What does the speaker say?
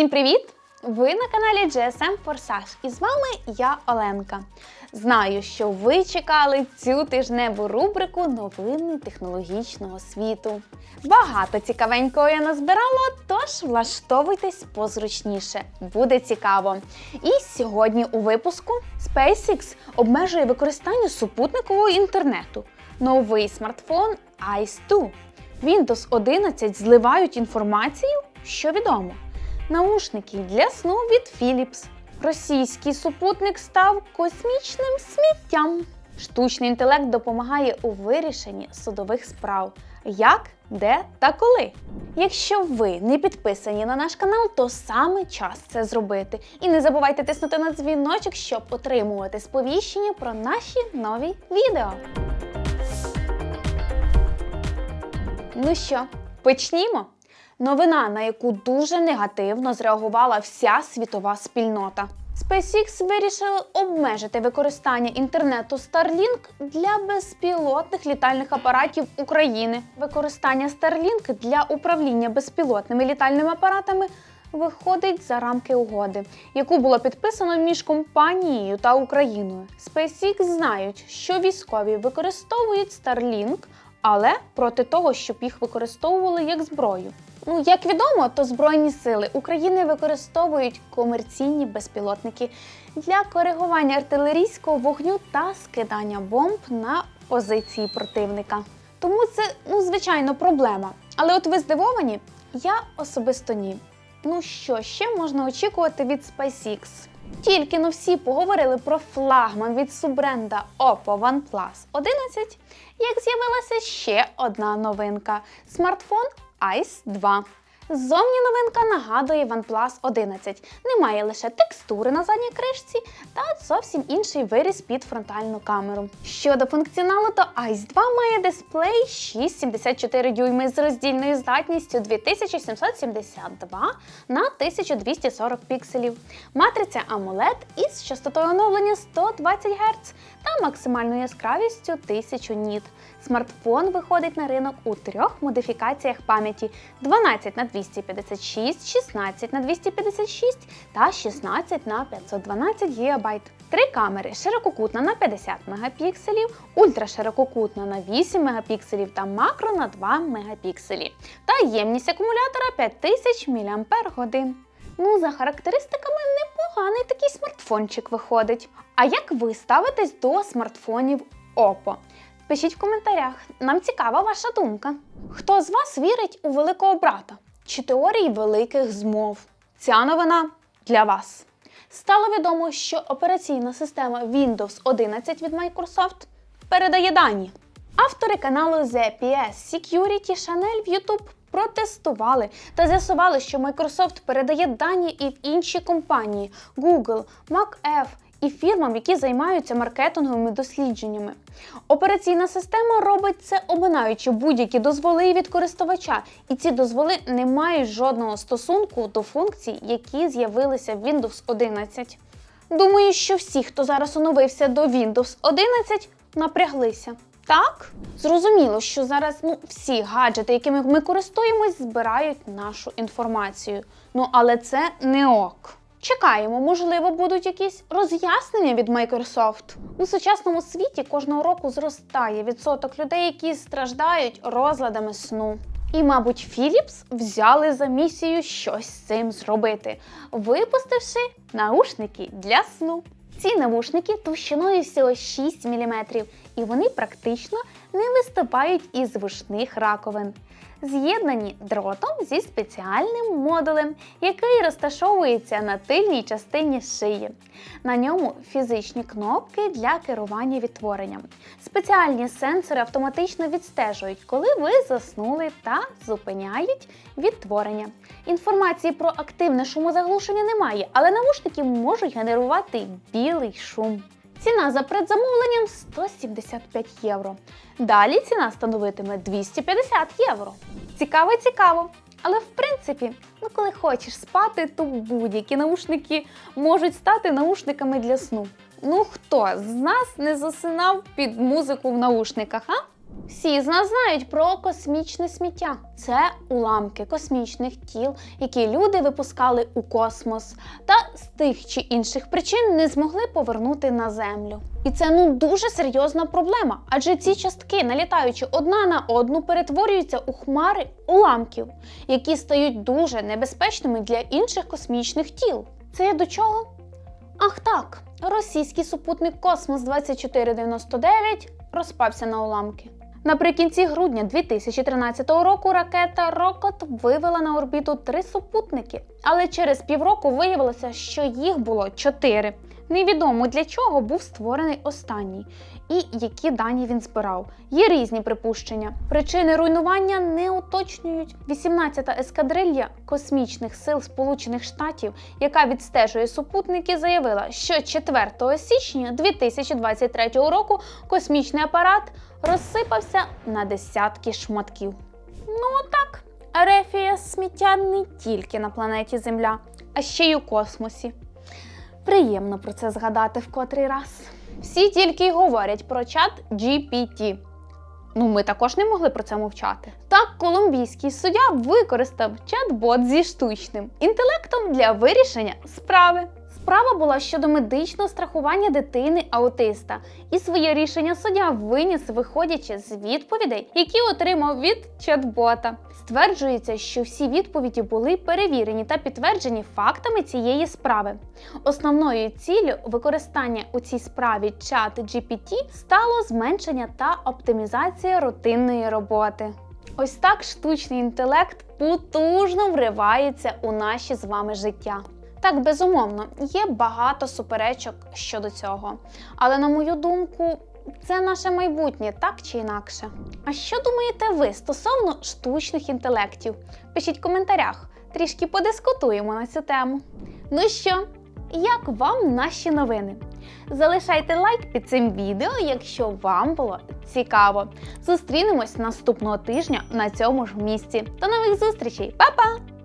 Всім привіт! Ви на каналі GSM Forsage і з вами я Оленка. Знаю, що ви чекали цю тижневу рубрику новини технологічного світу. Багато цікавенького я назбирала, тож влаштовуйтесь позручніше. Буде цікаво. І сьогодні у випуску SpaceX обмежує використання супутникового інтернету. Новий смартфон Ice 2. Windows 11 зливають інформацію, що відомо. Наушники для сну від Philips. Російський супутник став космічним сміттям. Штучний інтелект допомагає у вирішенні судових справ. Як, де та коли. Якщо ви не підписані на наш канал, то саме час це зробити. І не забувайте тиснути на дзвіночок, щоб отримувати сповіщення про наші нові відео. Ну що, почнімо? Новина, на яку дуже негативно зреагувала вся світова спільнота. SpaceX вирішили обмежити використання інтернету Starlink для безпілотних літальних апаратів України. Використання Starlink для управління безпілотними літальними апаратами виходить за рамки угоди, яку було підписано між компанією та Україною. SpaceX знають, що військові використовують Starlink, але проти того, щоб їх використовували як зброю. Ну, як відомо, то Збройні сили України використовують комерційні безпілотники для коригування артилерійського вогню та скидання бомб на позиції противника. Тому це, ну, звичайно, проблема. Але от ви здивовані? Я особисто ні. Ну що ще можна очікувати від SpaceX? Тільки но всі поговорили про флагман від суббренда Oppo OnePlus 11, як з'явилася ще одна новинка смартфон Ice 2. Ззовні новинка нагадує OnePlus 11. Немає лише текстури на задній кришці та зовсім інший виріз під фронтальну камеру. Щодо функціоналу, то Ice 2 має дисплей 6,74 дюйми з роздільною здатністю 2772 на 1240 пікселів, матриця AMOLED із частотою оновлення 120 Гц та максимальною яскравістю 1000 ніт. Смартфон виходить на ринок у трьох модифікаціях пам'яті: 12 на 256, 16 на 256 та 16 на 512 ГБ. Три камери: ширококутна на 50 мегапікселів, ультраширококутна на 8 мегапікселів та макро на 2 мегапікселі. Та ємність акумулятора 5000 мАч. Ну, за характеристиками непоганий такий смартфончик виходить. А як ви ставитесь до смартфонів Oppo? Пишіть в коментарях, нам цікава ваша думка. Хто з вас вірить у великого брата чи теорії великих змов? Ця новина для вас. Стало відомо, що операційна система Windows 11 від Microsoft передає дані. Автори каналу The PS Security Channel в YouTube протестували та з'ясували, що Microsoft передає дані і в інші компанії Google, MacF і фірмам, які займаються маркетинговими дослідженнями. Операційна система робить це, обминаючи будь-які дозволи від користувача, і ці дозволи не мають жодного стосунку до функцій, які з'явилися в Windows 11. Думаю, що всі, хто зараз оновився до Windows 11, напряглися. Так, зрозуміло, що зараз ну, всі гаджети, якими ми користуємось, збирають нашу інформацію. Ну, але це не ок. Чекаємо, можливо, будуть якісь роз'яснення від Microsoft. У сучасному світі кожного року зростає відсоток людей, які страждають розладами сну. І, мабуть, Philips взяли за місію щось з цим зробити, випустивши наушники для сну. Ці навушники товщиною всього 6 мм, і вони практично не виступають із вушних раковин. З'єднані дротом зі спеціальним модулем, який розташовується на тильній частині шиї. На ньому фізичні кнопки для керування відтворенням. Спеціальні сенсори автоматично відстежують, коли ви заснули та зупиняють відтворення. Інформації про активне шумозаглушення немає, але навушники можуть генерувати білий шум. Ціна за предзамовленням 175 євро. Далі ціна становитиме 250 євро. Цікаво, цікаво. Але в принципі, ну коли хочеш спати, то будь-які наушники можуть стати наушниками для сну. Ну хто з нас не засинав під музику в наушниках, а? Всі з нас знають про космічне сміття. Це уламки космічних тіл, які люди випускали у космос, та з тих чи інших причин не змогли повернути на землю. І це ну дуже серйозна проблема, адже ці частки, налітаючи одна на одну, перетворюються у хмари уламків, які стають дуже небезпечними для інших космічних тіл. Це я до чого? Ах так, російський супутник Космос 2499 розпався на уламки. Наприкінці грудня 2013 року ракета Рокот вивела на орбіту три супутники, але через півроку виявилося, що їх було чотири. Невідомо для чого був створений останній і які дані він збирав. Є різні припущення. Причини руйнування не уточнюють. 18-та ескадрилья космічних сил Сполучених Штатів, яка відстежує супутники, заявила, що 4 січня 2023 року космічний апарат розсипався на десятки шматків. Ну так, Ерефія сміття не тільки на планеті Земля, а ще й у космосі. Приємно про це згадати в котрий раз. Всі тільки й говорять про чат GPT. Ну, ми також не могли про це мовчати. Так, колумбійський суддя використав чат-бот зі штучним інтелектом для вирішення справи. Справа була щодо медичного страхування дитини аутиста, і своє рішення суддя виніс, виходячи з відповідей, які отримав від чат-бота. Стверджується, що всі відповіді були перевірені та підтверджені фактами цієї справи. Основною ціллю використання у цій справі чат GPT стало зменшення та оптимізація рутинної роботи. Ось так штучний інтелект потужно вривається у наші з вами життя. Так, безумовно, є багато суперечок щодо цього. Але на мою думку, це наше майбутнє, так чи інакше. А що думаєте ви стосовно штучних інтелектів? Пишіть в коментарях, трішки подискутуємо на цю тему. Ну що, як вам наші новини? Залишайте лайк під цим відео, якщо вам було цікаво. Зустрінемось наступного тижня на цьому ж місці. До нових зустрічей, Па-па!